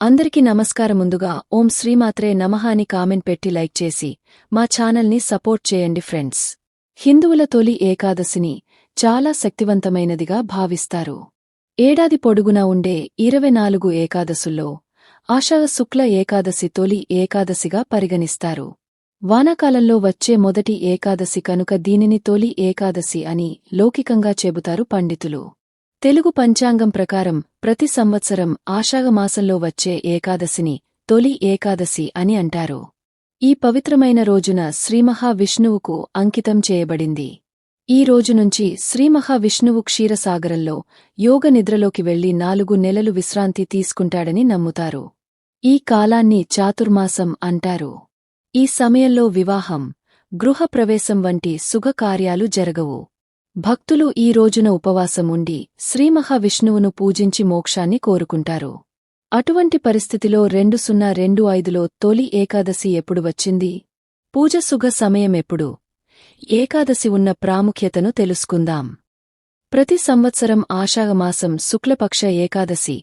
అందరికీ నమస్కారం ముందుగా ఓం శ్రీమాత్రే నమః అని కామెంట్ పెట్టి లైక్ చేసి మా ఛానల్ని సపోర్ట్ చేయండి ఫ్రెండ్స్. హిందువుల తొలి ఏకాదశిని చాలా శక్తివంతమైనదిగా భావిస్తారు. ఏడాది పొడుగునా ఉండే ఇరవై నాలుగు ఏకాదశుల్లో ఆషాఢ శుక్ల ఏకాదశి తొలి ఏకాదశిగా పరిగణిస్తారు. వానాకాలంలో వచ్చే మొదటి ఏకాదశి కనుక దీనిని తొలి ఏకాదశి అని లౌకికంగా చెబుతారు పండితులు. తెలుగు పంచాంగం ప్రకారం ప్రతి సంవత్సరం ఆషాఢమాసంలో వచ్చే ఏకాదశిని తొలి ఏకాదశి అని అంటారు. ఈ పవిత్రమైన రోజున శ్రీమహావిష్ణువుకు అంకితం చేయబడింది. ఈ రోజు నుంచి శ్రీమహావిష్ణువు క్షీరసాగరంలో యోగ నిద్రలోకి వెళ్ళి నాలుగు నెలలు విశ్రాంతి తీసుకుంటాడని నమ్ముతారు. ఈ కాలాన్ని చాతుర్మాసం అంటారు. ఈ సమయంలో వివాహం గృహప్రవేశం వంటి శుభకార్యాలు జరగవు. భక్తులు ఈ రోజున ఉపవాసం ఉండి శ్రీమహావిష్ణువును పూజించి మోక్షాన్ని కోరుకుంటారు. అటువంటి పరిస్థితిలో రెండు సున్నా రెండు ఐదులో తొలి ఏకాదశి ఎప్పుడు వచ్చింది? పూజసుగ సమయమెప్పుడు ఏకాదశి ఉన్న ప్రాముఖ్యతను తెలుసుకుందాం. ప్రతి సంవత్సరం ఆషాఢమాసం శుక్లపక్ష ఏకాదశి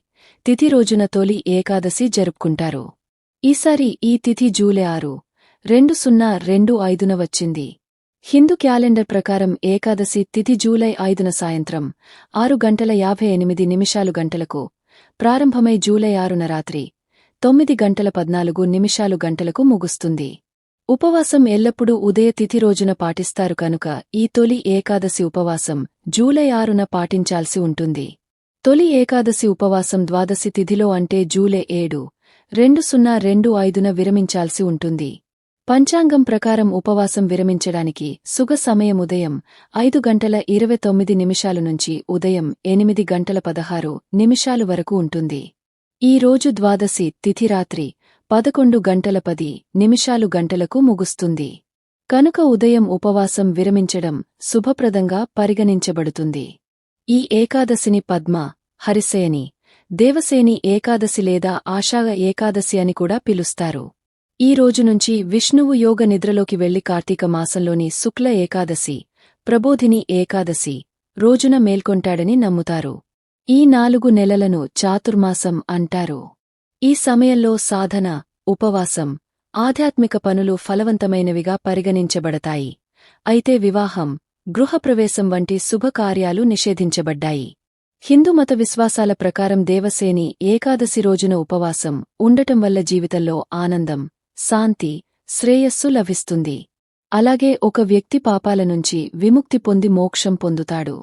తిథి రోజున తొలి ఏకాదశి జరుపుకుంటారు. ఈసారి ఈ తిథి జూలై ఆరు రెండు సున్నా రెండు ఐదున వచ్చింది. హిందూ క్యాలెండర్ ప్రకారం ఏకాదశి తిథి జూలై ఐదున సాయంత్రం ఆరు గంటల యాభై ఎనిమిది నిమిషాలు గంటలకు ప్రారంభమై జూలై ఆరున రాత్రి తొమ్మిది గంటల పద్నాలుగు నిమిషాలు గంటలకు ముగుస్తుంది. ఉపవాసం ఎల్లప్పుడూ ఉదయ తిథి రోజున పాటిస్తారు కనుక ఈ తొలి ఏకాదశి ఉపవాసం జూలై ఆరున పాటించాల్సి ఉంటుంది. తొలి ఏకాదశి ఉపవాసం ద్వాదశి తిథిలో అంటే జూలై ఏడు రెండు సున్నా రెండు ఐదున విరమించాల్సి ఉంటుంది. పంచాంగం ప్రకారం ఉపవాసం విరమించడానికి సుగ సమయం ఉదయం ఐదు గంటల ఇరవై తొమ్మిది నిమిషాలు నుంచి ఉదయం ఎనిమిది గంటల పదహారు నిమిషాలు వరకు ఉంటుంది. ఈ రోజు ద్వాదశి తిథి రాత్రి పదకొండు గంటల పది నిమిషాలు గంటలకు ముగుస్తుంది. కనుక ఉదయం ఉపవాసం విరమించడం శుభప్రదంగా పరిగణించబడుతుంది. ఈ ఏకాదశిని పద్మ హరిశయని దేవసేని ఏకాదశి లేదా ఆషాఢ ఏకాదశి అని కూడా పిలుస్తారు. ఈ రోజు నుంచి విష్ణువు యోగ నిద్రలోకి వెళ్ళి కార్తీక మాసంలోని శుక్ల ఏకాదశి ప్రబోధిని ఏకాదశి రోజున మేల్కొంటాడని నమ్ముతారు. ఈ నాలుగు నెలలను చాతుర్మాసం అంటారు. ఈ సమయంలో సాధన ఉపవాసం ఆధ్యాత్మిక పనులు ఫలవంతమైనవిగా పరిగణించబడతాయి. అయితే వివాహం గృహప్రవేశం వంటి శుభకార్యాలు నిషేధించబడ్డాయి. హిందూ మత విశ్వాసాల ప్రకారం దేవసేని ఏకాదశి రోజున ఉపవాసం ఉండటం వల్ల జీవితంలో ఆనందం శాంతి శ్రేయస్సు లభిస్తుంది. అలాగే ఒక వ్యక్తి పాపాల నుంచి విముక్తి పొంది మోక్షం పొందుతాడు.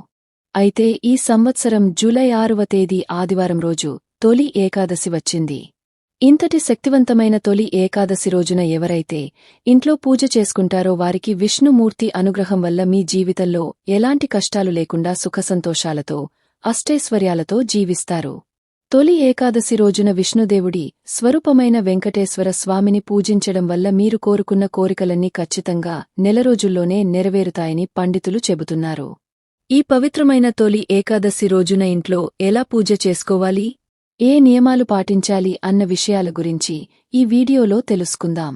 అయితే ఈ సంవత్సరం జూలై ఆరువ తేదీ ఆదివారం రోజు తొలి ఏకాదశి వచ్చింది. ఇంతటి శక్తివంతమైన తొలి ఏకాదశి రోజున ఎవరైతే ఇంట్లో పూజ చేసుకుంటారో వారికి విష్ణుమూర్తి అనుగ్రహం వల్ల మీ జీవితంలో ఎలాంటి కష్టాలు లేకుండా సుఖసంతోషాలతో అష్టైశ్వర్యాలతో జీవిస్తారు. తొలి ఏకాదశి రోజున విష్ణుదేవుడి స్వరూపమైన వెంకటేశ్వర స్వామిని పూజించడం వల్ల మీరు కోరుకున్న కోరికలన్నీ ఖచ్చితంగా నెల రోజుల్లోనే నెరవేరుతాయని పండితులు చెబుతున్నారు. ఈ పవిత్రమైన తొలి ఏకాదశి రోజున ఇంట్లో ఎలా పూజ చేసుకోవాలి? ఏ నియమాలు పాటించాలి అన్న విషయాల గురించి ఈ వీడియోలో తెలుసుకుందాం.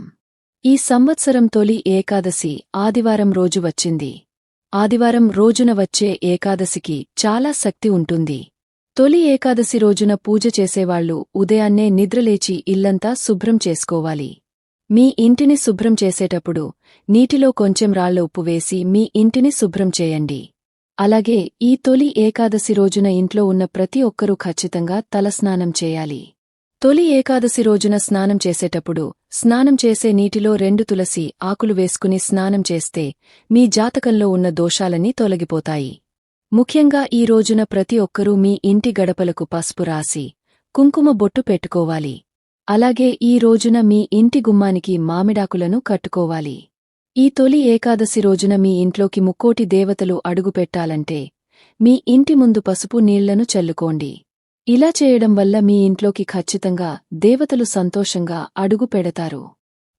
ఈ సంవత్సరం తొలి ఏకాదశి ఆదివారం రోజు వచ్చింది. ఆదివారం రోజున వచ్చే ఏకాదశికి చాలా శక్తి ఉంటుంది. తొలి ఏకాదశి రోజున పూజ చేసేవాళ్ళు ఉదయాన్నే నిద్రలేచి ఇల్లంతా శుభ్రం చేసుకోవాలి. మీ ఇంటిని శుభ్రం చేసేటప్పుడు నీటిలో కొంచెం రాళ్ళ ఉప్పు వేసి మీ ఇంటిని శుభ్రం చేయండి. అలాగే ఈ తొలి ఏకాదశి రోజున ఇంట్లో ఉన్న ప్రతి ఒక్కరూ ఖచ్చితంగా తలస్నానం చేయాలి. తొలి ఏకాదశి రోజున స్నానం చేసేటప్పుడు స్నానం చేసే నీటిలో రెండు తులసి ఆకులు వేసుకుని స్నానం చేస్తే మీ జాతకంలో ఉన్న దోషాలన్నీ తొలగిపోతాయి. ముఖ్యంగా ఈ రోజున ప్రతి ఒక్కరూ మీ ఇంటి గడపలకు పసుపు రాసి కుంకుమ బొట్టు పెట్టుకోవాలి. అలాగే ఈ రోజున మీ ఇంటి గుమ్మానికి మామిడాకులను కట్టుకోవాలి. ఈ తొలి ఏకాదశి రోజున మీ ఇంట్లోకి ముక్కోటి దేవతలు అడుగుపెట్టాలంటే మీ ఇంటి ముందు పసుపు నీళ్ళను చల్లుకోండి. ఇలా చేయడం వల్ల మీ ఇంట్లోకి ఖచ్చితంగా దేవతలు సంతోషంగా అడుగు పెడతారు.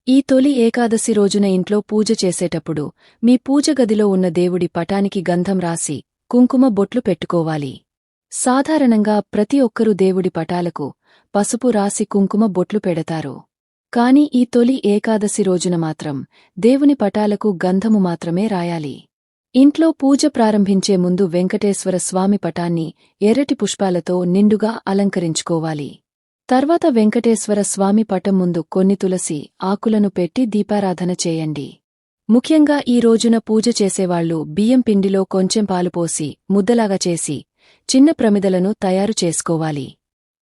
ఈ తొలి ఏకాదశి రోజున ఇంట్లో పూజ చేసేటప్పుడు మీ పూజ గదిలో ఉన్న దేవుడి పటానికి గంధం రాసి కుంకుమ బొట్లు పెట్టుకోవాలి. సాధారణంగా ప్రతి ఒక్కరూ దేవుడి పటాలకు పసుపు రాసి కుంకుమ బొట్లు పెడతారు. కాని ఈ తొలి ఏకాదశి రోజున మాత్రం దేవుని పటాలకు గంధము మాత్రమే రాయాలి. ఇంట్లో పూజ ప్రారంభించే ముందు వెంకటేశ్వర స్వామి పటాన్ని ఎర్రటి పుష్పాలతో నిండుగా అలంకరించుకోవాలి. తర్వాత వెంకటేశ్వర స్వామి పటం ముందు కొన్ని తులసి ఆకులను పెట్టి దీపారాధన చేయండి. ముఖ్యంగా ఈ రోజున పూజ చేసేవాళ్ళు బియ్యం పిండిలో కొంచెం పాలు పోసి ముద్దలాగా చేసి చిన్న ప్రమిదలను తయారు చేసుకోవాలి.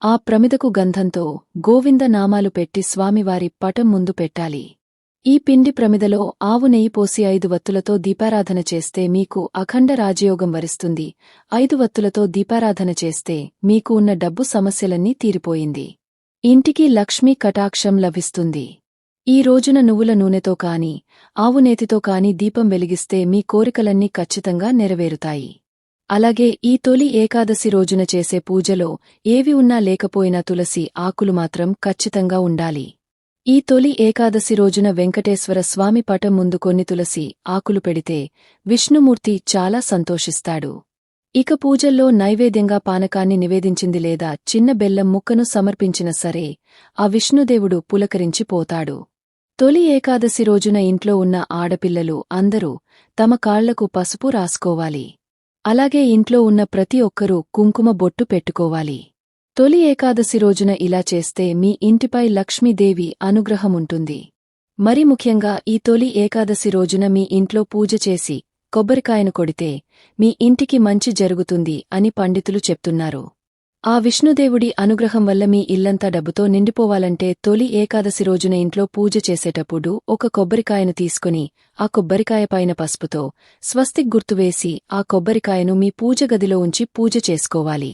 ఆ ప్రమిదకు గంధంతో గోవింద నామాలు పెట్టి స్వామివారి పటం ముందు పెట్టాలి. ఈ పిండి ప్రమిదలో ఆవు నెయ్యి పోసి ఐదు వత్తులతో దీపారాధన చేస్తే మీకు అఖండ రాజయోగం వరిస్తుంది. ఐదు వత్తులతో దీపారాధన చేస్తే మీకు ఉన్న డబ్బు సమస్యలన్నీ తీరిపోయింది. ఇంటికి లక్ష్మీ కటాక్షం లభిస్తుంది. ఈ రోజున నువ్వుల నూనెతో కాని ఆవునేతితో కాని దీపం వెలిగిస్తే మీ కోరికలన్నీ ఖచ్చితంగా నెరవేరుతాయి. అలాగే ఈ తొలి ఏకాదశి రోజున చేసే పూజలో ఏవి ఉన్నా లేకపోయినా తులసి ఆకులు మాత్రం ఖచ్చితంగా ఉండాలి. ఈ తొలి ఏకాదశి రోజున వెంకటేశ్వర స్వామి పటం ముందు కొన్ని తులసి ఆకులు పెడితే విష్ణుమూర్తి చాలా సంతోషిస్తాడు. ఇక పూజల్లో నైవేద్యంగా పానకాన్ని నివేదించింది లేదా చిన్న బెల్లం ముక్కను సమర్పించిన సరే ఆ విష్ణుదేవుడు పులకరించి పోతాడు. తొలి ఏకాదశి రోజున ఇంట్లో ఉన్న ఆడపిల్లలు అందరూ తమ కాళ్ళకు పసుపు రాసుకోవాలి. అలాగే ఇంట్లో ఉన్న ప్రతి ఒక్కరూ కుంకుమ బొట్టు పెట్టుకోవాలి. తొలి ఏకాదశి రోజున ఇలా చేస్తే మీ ఇంటిపై లక్ష్మీదేవి అనుగ్రహముంటుంది. మరి ముఖ్యంగా ఈ తొలి ఏకాదశి రోజున మీ ఇంట్లో పూజ చేసి కొబ్బరికాయను కొడితే మీ ఇంటికి మంచి జరుగుతుంది అని పండితులు చెప్తున్నారు. ఆ విష్ణుదేవుడి అనుగ్రహం వల్ల మీ ఇల్లంతా డబ్బుతో నిండిపోవాలంటే తొలి ఏకాదశి రోజున ఇంట్లో పూజ చేసేటప్పుడు ఒక కొబ్బరికాయను తీసుకుని ఆ కొబ్బరికాయ పైన పసుపుతో స్వస్తిక్ గుర్తువేసి ఆ కొబ్బరికాయను మీ పూజ గదిలో ఉంచి పూజ చేసుకోవాలి.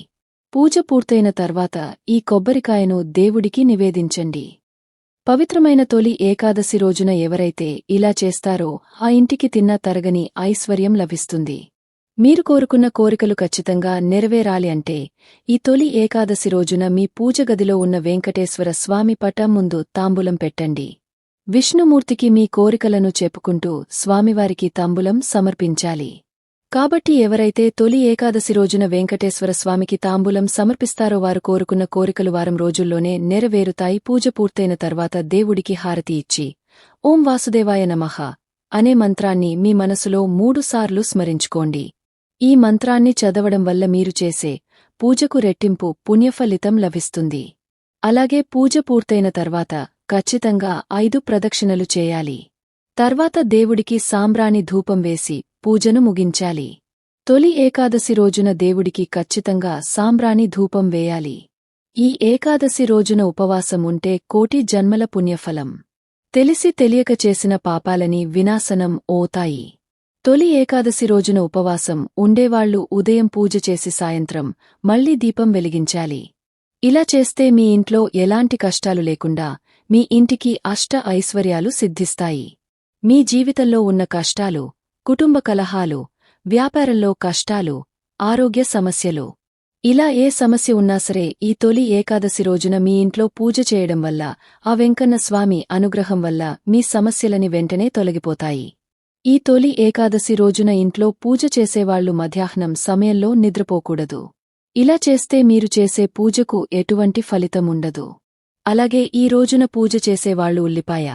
పూజ పూర్తయిన తర్వాత ఈ కొబ్బరికాయను దేవుడికి నివేదించండి. పవిత్రమైన తొలి ఏకాదశి రోజున ఎవరైతే ఇలా చేస్తారో ఆ ఇంటికి తిన్న తరగని ఐశ్వర్యం లభిస్తుంది. మీరు కోరుకున్న కోరికలు ఖచ్చితంగా నెరవేరాలి అంటే ఈ తొలి ఏకాదశి రోజున మీ పూజ గదిలో ఉన్న వెంకటేశ్వర స్వామి పటం ముందు తాంబూలం పెట్టండి. విష్ణుమూర్తికి మీ కోరికలను చెప్పుకుంటూ స్వామివారికి తాంబూలం సమర్పించాలి. కాబట్టి ఎవరైతే తొలి ఏకాదశి రోజున వెంకటేశ్వర స్వామికి తాంబూలం సమర్పిస్తారో వారు కోరుకున్న కోరికలు వారం రోజుల్లోనే నెరవేరుతాయి పూజ పూర్తయిన తర్వాత దేవుడికి హారతి ఇచ్చి ఓం వాసుదేవాయ నమః అనే మంత్రాన్ని మీ మనసులో మూడుసార్లు స్మరించుకోండి. ఈ మంత్రాన్ని చదవడం వల్ల మీరు చేసే పూజకు రెట్టింపు పుణ్యఫలితం లభిస్తుంది. అలాగే పూజ పూర్తయిన తర్వాత ఖచ్చితంగా ఐదు ప్రదక్షిణలు చేయాలి. తర్వాత దేవుడికి సాంబ్రాణి ధూపం వేసి పూజను ముగించాలి. తొలి ఏకాదశి రోజున దేవుడికి ఖచ్చితంగా సాంబ్రాణి ధూపం వేయాలి. ఈ ఏకాదశి రోజున ఉపవాసం ఉంటే కోటి జన్మల పుణ్యఫలం. తెలిసి తెలియక చేసిన పాపాలని వినాశనం ఓతాయి. తొలి ఏకాదశి రోజున ఉపవాసం ఉండేవాళ్ళు ఉదయం పూజ చేసి సాయంత్రం మళ్ళీ దీపం వెలిగించాలి. ఇలా చేస్తే మీ ఇంట్లో ఎలాంటి కష్టాలు లేకుండా మీ ఇంటికి అష్ట ఐశ్వర్యాలు సిద్ధిస్తాయి. మీ జీవితంలో ఉన్న కష్టాలు కుటుంబ కలహాలు వ్యాపారంలో కష్టాలు ఆరోగ్య సమస్యలు. ఇలా ఏ సమస్య ఉన్నా సరే ఈ తొలి ఏకాదశి రోజున మీ ఇంట్లో పూజ చేయడం వల్ల ఆ వెంకన్న స్వామి అనుగ్రహం వల్ల మీ సమస్యలని వెంటనే తొలగిపోతాయి. ఈ తొలి ఏకాదశి రోజున ఇంట్లో పూజ చేసేవాళ్ళు మధ్యాహ్నం సమయంలో నిద్రపోకూడదు. ఇలా చేస్తే మీరు చేసే పూజకు ఎటువంటి ఫలితముండదు అలాగే ఈ రోజున పూజ చేసేవాళ్ళు ఉల్లిపాయ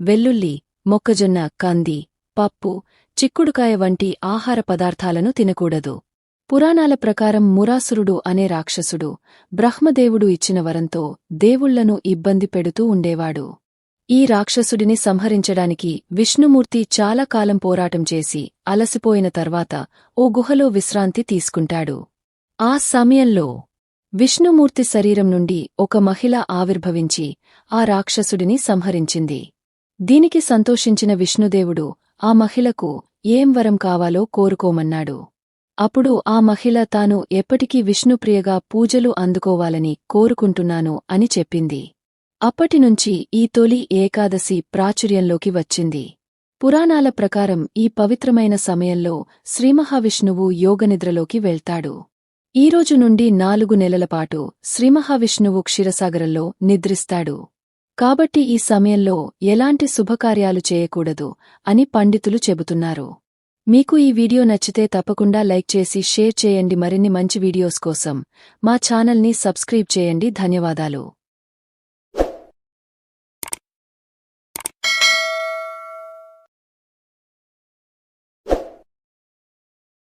వెల్లుల్లి మొక్కజొన్న కంది పప్పు చిక్కుడుకాయ వంటి ఆహార పదార్థాలను తినకూడదు. పురాణాల ప్రకారం మురాసురుడు అనే రాక్షసుడు బ్రహ్మదేవుడు ఇచ్చిన వరంతో దేవుళ్ళను ఇబ్బంది పెడుతూ ఉండేవాడు. ఈ రాక్షసుడిని సంహరించడానికి విష్ణుమూర్తి చాలా కాలం పోరాటం చేసి అలసిపోయిన తర్వాత ఓ గుహలో విశ్రాంతి తీసుకుంటాడు. ఆ సమయంలో విష్ణుమూర్తి శరీరం నుండి ఒక మహిళ ఆవిర్భవించి ఆ రాక్షసుడిని సంహరించింది. దీనికి సంతోషించిన విష్ణుదేవుడు ఆ మహిళకు ఏం వరం కావాలో కోరుకోమన్నాడు. అప్పుడు ఆ మహిళ తాను ఎప్పటికీ విష్ణుప్రియగా పూజలు అందుకోవాలని కోరుకుంటున్నాను అని చెప్పింది. అప్పటినుంచి ఈ తొలి ఏకాదశి ప్రాచుర్యంలోకి వచ్చింది. పురాణాల ప్రకారం ఈ పవిత్రమైన సమయంలో శ్రీమహావిష్ణువు యోగనిద్రలోకి వెళ్తాడు. ఈరోజు నుండి నాలుగు నెలలపాటు శ్రీమహావిష్ణువు క్షీరసాగరంలో నిద్రిస్తాడు. కాబట్టి ఈ సమయంలో ఎలాంటి శుభకార్యాలు చేయకూడదు అని పండితులు చెబుతున్నారు. మీకు ఈ వీడియో నచ్చితే తప్పకుండా లైక్ చేసి షేర్ చేయండి. మరిన్ని మంచి వీడియోస్ కోసం మా ఛానల్ని సబ్స్క్రైబ్ చేయండి. ధన్యవాదాలు.